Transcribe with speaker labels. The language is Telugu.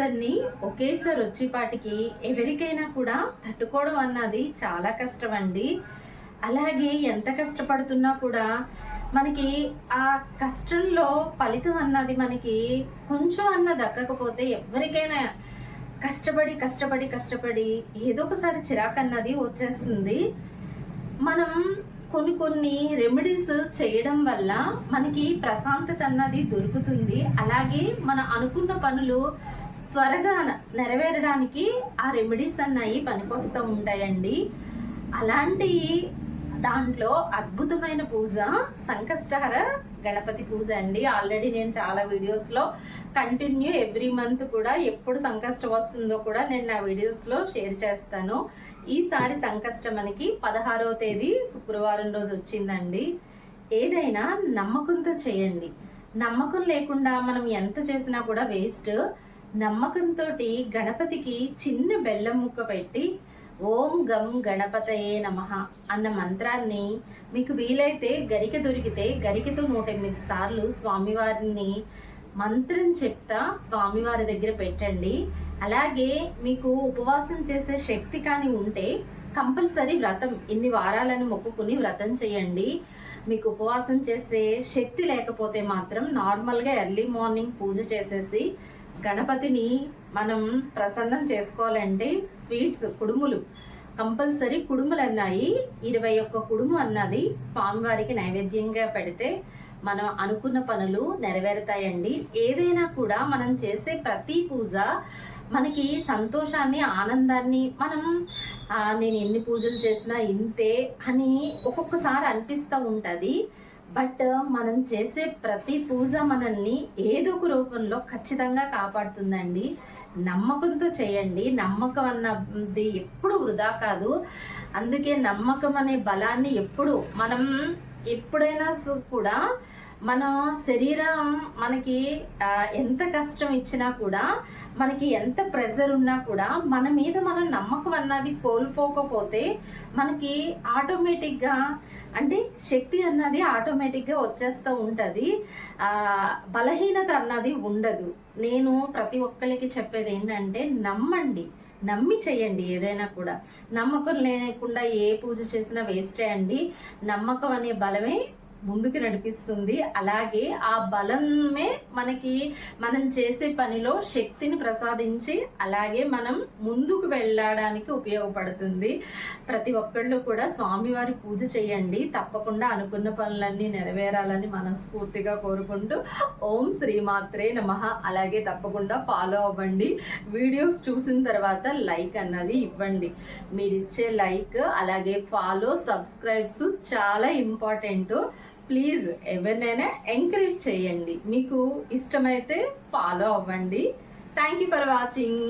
Speaker 1: అన్ని ఒకేసారి వచ్చేపాటికి ఎవరికైనా కూడా తట్టుకోవడం అన్నది చాలా కష్టం అండి అలాగే ఎంత కష్టపడుతున్నా కూడా మనకి ఆ కష్టంలో ఫలితం అన్నది మనకి కొంచెం అన్న దక్కకపోతే ఎవరికైనా కష్టపడి కష్టపడి కష్టపడి ఏదో ఒకసారి చిరాకు అన్నది వచ్చేస్తుంది. మనం కొన్ని కొన్ని రెమెడీస్ చేయడం వల్ల మనకి ప్రశాంతత అన్నది దొరుకుతుంది. అలాగే మన అనుకున్న పనులు త్వరగా నెరవేరడానికి ఆ రెమెడీస్ అన్నవి పనికొస్తూ ఉంటాయండి. అలాంటి దాంట్లో అద్భుతమైన పూజ సంకష్టహర గణపతి పూజ అండి. ఆల్రెడీ నేను చాలా వీడియోస్లో కంటిన్యూ ఎవ్రీ మంత్ కూడా ఎప్పుడు సంకష్టం వస్తుందో కూడా నేను నా వీడియోస్లో షేర్ చేస్తాను. ఈసారి సంకష్టం మనకి పదహారవ తేదీ శుక్రవారం రోజు వచ్చిందండి. ఏదైనా నమ్మకంతో చేయండి. నమ్మకం లేకుండా మనం ఎంత చేసినా కూడా వేస్ట్ నమ్మకంతో గణపతికి చిన్న బెల్లం ముక్క పెట్టి ఓం గం గణపతయే నమః అన్న మంత్రాన్ని మీకు వీలైతే గరిక దొరికితే గరికతో నూట ఎనిమిది సార్లు స్వామివారిని మంత్రం చెప్తా స్వామివారి దగ్గర పెట్టండి. అలాగే మీకు ఉపవాసం చేసే శక్తి కానీ ఉంటే కంపల్సరీ వ్రతం ఇన్ని వారాలను మొక్కుకుని వ్రతం చేయండి. మీకు ఉపవాసం చేసే శక్తి లేకపోతే మాత్రం నార్మల్గా ఎర్లీ మార్నింగ్ పూజ చేసేసి గణపతిని మనం ప్రసన్నం చేసుకోవాలంటే స్వీట్స్ కుడుములు. కంపల్సరీ కుడుములు అన్నాయి. ఇరవై ఒక్క కుడుము అన్నది స్వామివారికి నైవేద్యంగా పెడితే మనం అనుకున్న పనులు నెరవేరుతాయండి. ఏదైనా కూడా మనం చేసే ప్రతి పూజ మనకి సంతోషాన్ని ఆనందాన్ని మనం నేను ఎన్ని పూజలు చేసినా ఇంతే అని ఒక్కొక్కసారి అనిపిస్తూ ఉంటుంది. బట్ మనం చేసే ప్రతి పూజ మనల్ని ఏదో ఒక రూపంలో ఖచ్చితంగా కాపాడుతుందండి. నమ్మకంతో చేయండి. నమ్మకం అన్నది ఎప్పుడు వృధా కాదు. అందుకే నమ్మకం అనే బలాన్ని ఎప్పుడు మనం ఎప్పుడైనా కూడా మన శరీరం మనకి ఎంత కష్టం ఇచ్చినా కూడా మనకి ఎంత ప్రెజర్ ఉన్నా కూడా మన మీద మనం నమ్మకం అన్నది కోల్పోకపోతే మనకి ఆటోమేటిక్గా అంటే శక్తి అన్నది ఆటోమేటిక్గా వచ్చేస్తూ ఉంటుంది. బలహీనత అన్నది ఉండదు. నేను ప్రతి ఒక్కరికి చెప్పేది ఏంటంటే నమ్మండి. నమ్మి చేయండి ఏదైనా కూడా. నమ్మకం లేకుండా ఏ పూజ చేసినా వేస్టే అండి. నమ్మకం అనే బలమే ముందుకు నడిపిస్తుంది. అలాగే ఆ బలమే మనకి మనం చేసే పనిలో శక్తిని ప్రసాదించి అలాగే మనం ముందుకు వెళ్ళడానికి ఉపయోగపడుతుంది. ప్రతి ఒక్కళ్ళు కూడా స్వామివారి పూజ చేయండి. తప్పకుండా అనుకున్న పనులన్నీ నెరవేరాలని మనస్ఫూర్తిగా కోరుకుంటూ ఓం శ్రీమాత్రే నమః. అలాగే తప్పకుండా ఫాలో అవ్వండి. వీడియోస్ చూసిన తర్వాత లైక్ అన్నది ఇవ్వండి. మీరు ఇచ్చే లైక్ అలాగే ఫాలో సబ్స్క్రైబ్స్ చాలా ఇంపార్టెంట్. ప్లీజ్ ఎవరినైనా ఎంకరేజ్ చేయండి. మీకు ఇష్టమైతే ఫాలో అవ్వండి. Thank you for watching